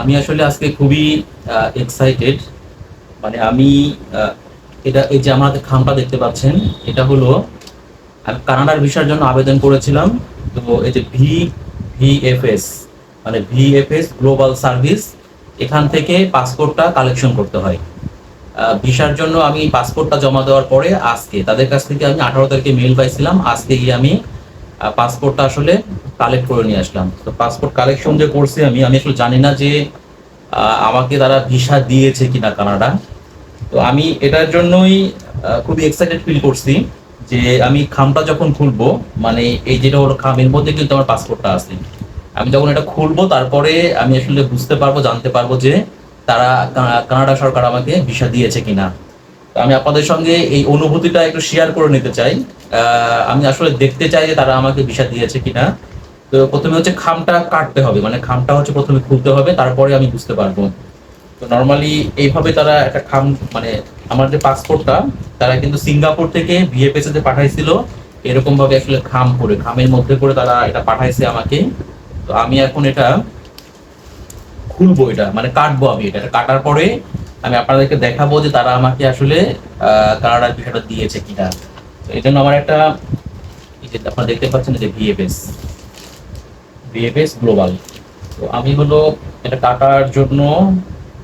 আমি আসলে আজকে খুবই এক্সাইটেড মানে আমি এটা এই যে আমার খামটা দেখতে পাচ্ছেন, এটা হলো, আমি কানাডার ভিসার জন্য আবেদন করেছিলাম। তো এই যে ভি, ভিএফএস মানে ভিএফএস গ্লোবাল সার্ভিস, এখান থেকে পাসপোর্টটা কালেকশন করতে হয়। ভিসার জন্য আমি পাসপোর্টটা জমা দেওয়ার পরে আজকে, তাদের কাছ থেকে আমি আঠারো তারিখে মেল পাইছিলাম। আজকে গিয়ে আমি পাসপোর্টটা আসলে কালেক্ট করে নিয়ে আসলাম। তো পাসপোর্ট কালেকশন যে করছি আমি আমি আসলে জানি না যে আমাকে তারা ভিসা দিয়েছে কিনা কানাডা। তো আমি এটার জন্যই খুবই এক্সাইটেড ফিল করছি যে আমি খামটা যখন খুলবো মানে এই যেটা হলো খামের মধ্যে কিন্তু আমার পাসপোর্টটা আছে। আমি যখন এটা খুলবো, তারপরে আমি আসলে বুঝতে পারব, জানতে পারব যে তারা কানাডা সরকার আমাকে ভিসা দিয়েছে কিনা। আমি আপনাদের সঙ্গে এই অনুভূতিটা একটু শেয়ার করে নিতে চাই। আমি আসলে দেখতে চাই যে তারা আমাকে ভিসা দিয়েছে কিনা। তো প্রথমে হচ্ছে খামটা কাটতে হবে মানে খামটা হচ্ছে প্রথমে খুলতে হবে, তারপরে আমি বুঝতে পারব। তো নর্মালি এইভাবে তারা একটা খাম মানে আমার যে পাসপোর্টটা তারা কিন্তু সিঙ্গাপুর থেকে ভিএফএস তে পাঠাইছিল এরকম ভাবে আসলে খাম করে, খামের মধ্যে করে তারা এটা পাঠাইছে আমাকে। তো আমি এখন এটা খুলবো এটা মানে কাটবো আমি এটা কাটার পরে আমি আপনাদেরকে দেখাবো যে তারা আমাকে আসলে কানাডার ভিসাটা দিয়েছে কিনা। তো এই জন্য আমার একটা যে আপনারা দেখতে পাচ্ছেন যে ভিএফএস ভিএফএস গ্লোবাল তো আমি হলো, এটা কাটার জন্য,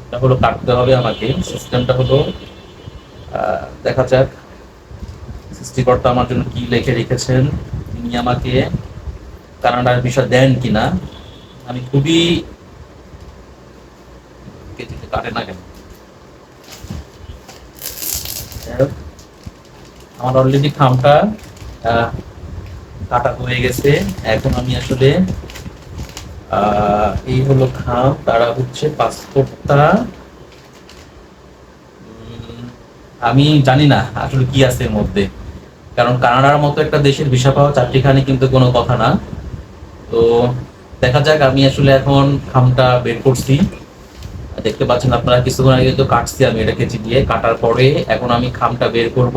এটা হলো কাটতে হবে আমাকে। সিস্টেমটা হলো দেখা যাক। সৃষ্টিকর্তা আমার জন্য কি লিখে রেখেছেন, তিনি আমাকে কানাডার বিষয় দেন কিনা। আমি খুবই কাটে না কেন? যাই আমার অলরেডি খামটা কাটা হয়ে গেছে। এখন আমি আসলে এই হলো খাম, তারা হচ্ছে পাসপোর্টটা আমি জানি না আসলে কি আছে এর মধ্যে। কারণ কানাডার মতো একটা দেশের ভিসা পাওয়া চারটিখানি কিন্তু কোনো কথা না। তো দেখা যাক, আমি আসলে এখন খামটা বের করছি। দেখতে পাচ্ছেন আপনারা, কিছুক্ষণ আগে তো কাটছি আমি এটা কেচি দিয়ে। কাটার পরে এখন আমি খামটা বের করব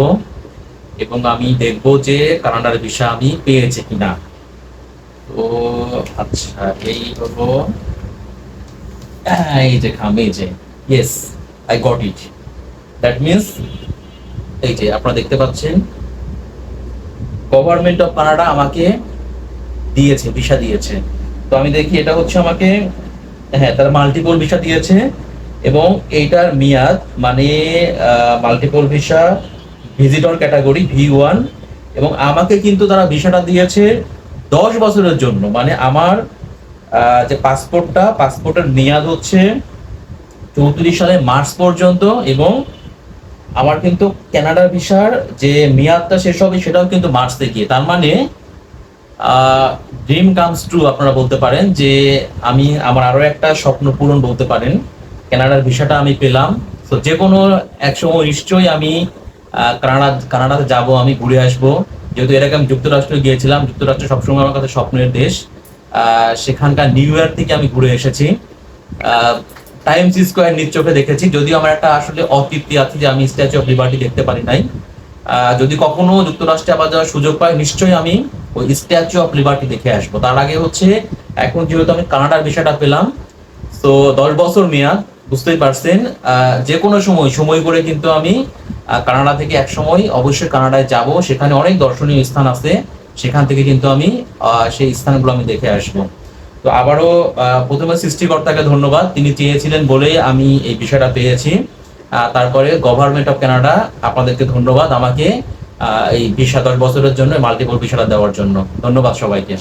এবং আমি দেখব যে কানাডার ভিসা আমি পেয়েছি কিনা। তো আচ্ছা এই হলো, এই যে খাম, এই যে yes I got it that means এই যে আপনারা দেখতে পাচ্ছেন গভর্নমেন্ট অফ কানাডা আমাকে দিয়েছে, ভিসা দিয়েছে। তো আমি দেখি, এটা হচ্ছে আমাকে হ্যাঁ তারা মাল্টিপল ভিসা দিয়েছে এবং এইটার মেয়াদ মানে multiple visa visitor category V one এবং আমাকে কিন্তু তারা ভিসাটা দিয়েছে দশ বছরের জন্য। মানে আমার যে পাসপোর্টটা পাসপোর্টের মেয়াদ হচ্ছে চৌত্রিশ সালে মার্চ পর্যন্ত এবং আমার কিন্তু কানাডার ভিসার যে মেয়াদটা শেষ হবে সেটাও কিন্তু মার্চ থেকে। তার মানে ড্রিম কামস ট্রু আপনারা বলতে পারেন যে আমি আমার আরও একটা স্বপ্ন পূরণ বলতে পারেন। কানাডার ভিসাটা আমি পেলাম। তো যে কোনো এক সময় নিশ্চয়ই আমি কানাডা, কানাডাতে যাব, আমি ঘুরে আসব। যেহেতু এর আগে আমি যুক্তরাষ্ট্রে গিয়েছিলাম, যুক্তরাষ্ট্র সবসময় আমার কাছে স্বপ্নের দেশ। সেখানকার নিউ ইয়র্ক থেকে আমি ঘুরে এসেছি। টাইমস স্কোয়ার নিজ চোখে দেখেছি। যদিও আমার একটা আসলে অতৃপ্তি আছে যে আমি স্ট্যাচু অফ লিবার্টি দেখতে পারি নাই। যদি কখনো যুক্তরাষ্ট্রে আবার যাওয়ার সুযোগ পাই, নিশ্চয়ই আমি ওই স্ট্যাচু অফ লিবার্টি দেখে আসব। তার আগে হচ্ছে, এখন যেহেতু আমি কানাডার বিষয়টা পেলাম, তো দশ বছর মেয়াদ, বুঝতেই পারছেন যে কোনো সময় সময় করে কিন্তু আমি কানাডা থেকে এক সময় অবশ্যই কানাডায় যাব। সেখানে অনেক দর্শনীয় স্থান আছে, সেখান থেকে কিন্তু আমি সেই স্থানগুলো আমি দেখে আসব। তো আবারও প্রথমে সৃষ্টিকর্তাকে ধন্যবাদ। তিনি চেয়েছিলেন বলেই আমি এই বিষয়টা পেয়েছি। তারপরে গভর্নমেন্ট অফ কানাডা আপনাদেরকে ধন্যবাদ আমাকে এই ভিসা দশ বছরের জন্য মাল্টিপল ভিসাটা দেওয়ার জন্য। ধন্যবাদ সবাইকে।